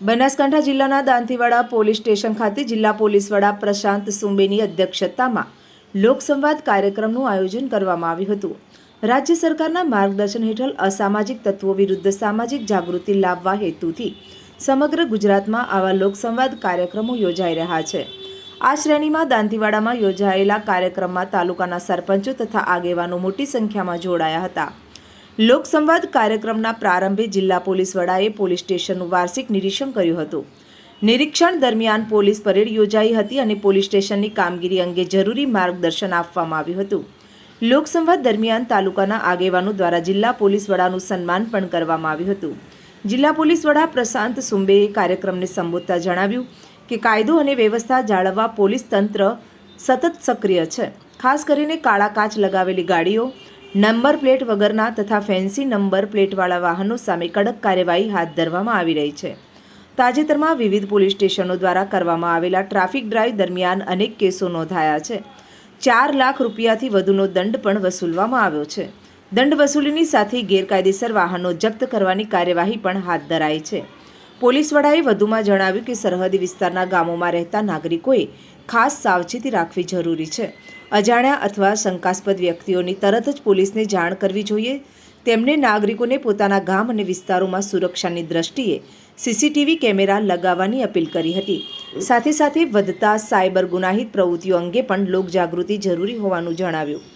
બનાસકાંઠા જિલ્લાના Dantiwada police station ખાતે જિલ્લા પોલીસ વડા પ્રશાંત સુંબેની અધ્યક્ષતામાં લોકસંવાદ કાર્યક્રમનું આયોજન કરવામાં આવ્યું હતું. રાજ્ય સરકારના માર્ગદર્શન હેઠળ અસામાજિક તત્વો વિરુદ્ધ સામાજિક જાગૃતિ લાવવા હેતુથી સમગ્ર ગુજરાતમાં આવા લોકસંવાદ કાર્યક્રમો યોજાઈ રહ્યા છે. આ શ્રેણીમાં દાંતીવાડામાં યોજાયેલા કાર્યક્રમમાં તાલુકાના સરપંચો તથા આગેવાનો મોટી સંખ્યામાં જોડાયા હતા. લોકસંવાદ કાર્યક્રમના પ્રારંભે જિલ્લા પોલીસ વડાએ પોલીસ સ્ટેશનનું વાર્ષિક નિરીક્ષણ કર્યું હતું. નિરીક્ષણ દરમિયાન પોલીસ પરેડ યોજાઈ હતી અને પોલીસ સ્ટેશનની કામગીરી અંગે જરૂરી માર્ગદર્શન આપવામાં આવ્યું હતું. લોકસંવાદ દરમિયાન તાલુકાના આગેવાનો દ્વારા જિલ્લા પોલીસ વડાનું સન્માન પણ કરવામાં આવ્યું હતું. જિલ્લા પોલીસ વડા પ્રશાંત સુંબેએ કાર્યક્રમને સંબોધતા જણાવ્યું કે કાયદો અને વ્યવસ્થા જાળવવા પોલીસ તંત્ર સતત સક્રિય છે. ખાસ કરીને કાળા કાચ લગાવેલી ગાડીઓ નંબર પ્લેટ વગરના તથા ફેન્સી નંબર પ્લેટવાળા વાહનો સામે કડક કાર્યવાહી હાથ ધરવામાં આવી રહી છે. તાજેતરમાં વિવિધ પોલીસ સ્ટેશનો દ્વારા કરવામાં આવેલા ટ્રાફિક ડ્રાઈવ દરમિયાન અનેક કેસો નોંધાયા છે. ચાર લાખ રૂપિયાથી વધુનો દંડ પણ વસૂલવામાં આવ્યો છે. દંડ વસૂલીની સાથે ગેરકાયદેસર વાહનો જપ્ત કરવાની કાર્યવાહી પણ હાથ ધરાઈ છે. પોલીસ વડાએ વધુમાં જણાવ્યું કે સરહદી વિસ્તારના ગામોમાં રહેતા નાગરિકોએ ખાસ સાવચેતી રાખવી જરૂરી છે. અજાણ્યા અથવા શંકાસ્પદ વ્યક્તિઓની તરત જ પોલીસને જાણ કરવી જોઈએ. તેમને નાગરિકોને પોતાના ગામ અને વિસ્તારોમાં સુરક્ષાની દ્રષ્ટિએ સીસીટીવી કેમેરા લગાવવાની અપીલ કરી હતી. સાથે સાથે વધતા સાયબર ગુનાહિત પ્રવૃત્તિઓ અંગે પણ લોકજાગૃતિ જરૂરી હોવાનું જણાવ્યું.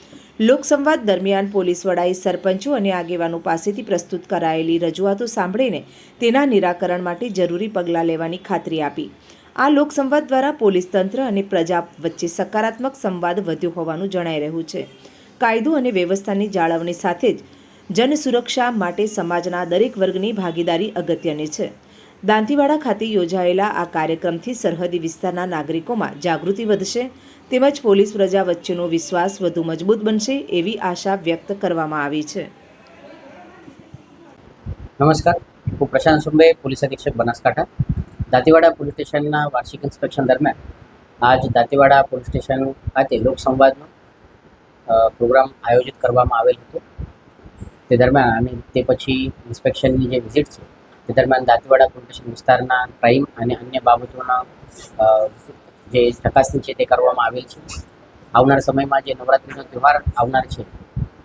લોકસંવાદ દરમિયાન પોલીસ વડાએ સરપંચો અને આગેવાનો પાસેથી પ્રસ્તુત કરાયેલી રજૂઆતો સાંભળીને તેના નિરાકરણ માટે જરૂરી પગલાં લેવાની ખાતરી આપી. આ લોકસંવાદ દ્વારા પોલીસ તંત્ર અને પ્રજા વચ્ચે સકારાત્મક સંવાદ વધ્યો હોવાનું જણાઈ રહ્યું છે. કાયદો અને વ્યવસ્થાની જાળવણી સાથે જ જનસુરક્ષા માટે સમાજના દરેક વર્ગની ભાગીદારી અગત્યની છે. દાંતીવાડા ખાતે યોજાયેલા આ કાર્યક્રમથી સરહદી વિસ્તારના નાગરિકોમાં જાગૃતિ વધશે તેમજ પોલીસ પ્રજા વચ્ચેનો વિશ્વાસ વધુ મજબૂત બનશે એવી આશા વ્યક્ત કરવામાં આવી છે. નમસ્કાર. હું પ્રશાંત સુંબે, પોલીસ અધિક્ષક બનાસકાંઠા. દાંતીવાડા પોલીસ સ્ટેશનના વાર્ષિક ઇન્સ્પેક્શન દરમિયાન આજ દાંતીવાડા પોલીસ સ્ટેશન ખાતે લોકસંવાદનો પ્રોગ્રામ આયોજિત કરવામાં આવેલ હતો. તે દરમિયાન અને તે પછી ઇન્સ્પેક્શનની જે વિઝિટ છે, તે દરમિયાન દાંતીવાડા પોલીસ સ્ટેશન વિસ્તારના ક્રાઇમ અને અન્ય બાબતોના જે ચકાસણી છે તે કરવામાં આવેલ છે. આવનાર સમયમાં જે નવરાત્રિનો તહેવાર આવનાર છે,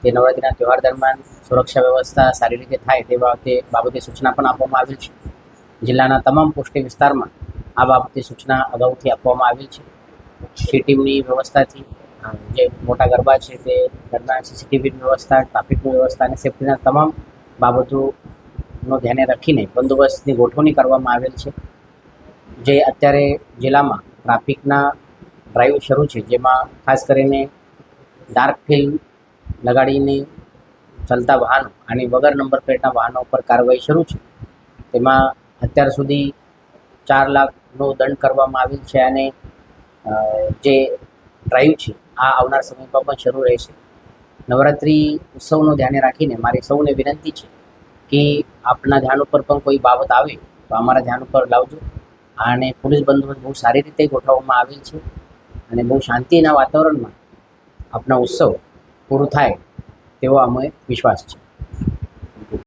તે નવરાત્રિના તહેવાર દરમિયાન સુરક્ષા વ્યવસ્થા સારી રીતે થાય તે બાબતે બાબતે સૂચના પણ આપવામાં આવેલ છે. જિલ્લાના તમામ પોસ્ટી વિસ્તારમાં આ બાબતે સૂચના અગાઉથી આપવામાં આવેલ છે. સી વ્યવસ્થાથી જે મોટા ગરબા છે તે દરમિયાન સીસીટીવીની વ્યવસ્થા, ટ્રાફિકની વ્યવસ્થા અને સેફ્ટીના તમામ બાબતોનો ધ્યાને રાખીને બંદોબસ્તની ગોઠવણી કરવામાં આવેલ છે. જે અત્યારે જિલ્લામાં ટ્રાફિકના ડ્રાઈવ શરૂ છે, જેમાં ખાસ કરીને ડાર્ક ફિલ્મ લગાડીને ચાલતા વાહનો અને વગર નંબર પ્લેટના વાહનો પર કાર્યવાહી શરૂ છે. તેમાં અત્યાર સુધી ચાર લાખનો દંડ કરવામાં આવેલ છે અને જે ડ્રાઈવ છે, આ આવનાર સમયમાં પણ શરૂ રહેશે. નવરાત્રિ ઉત્સવનો ધ્યાને રાખીને મારી સૌને વિનંતી છે કે આપના ધ્યાન ઉપર પણ કોઈ બાબત આવે તો અમારા ધ્યાન ઉપર લાવજો. અને પોલીસ બંદોબસ્ત બહુ સારી રીતે ગોઠવવામાં આવેલ છે અને બહુ શાંતિના વાતાવરણમાં આપણા ઉત્સવ પૂરું થાય તેવો અમે વિશ્વાસ છે.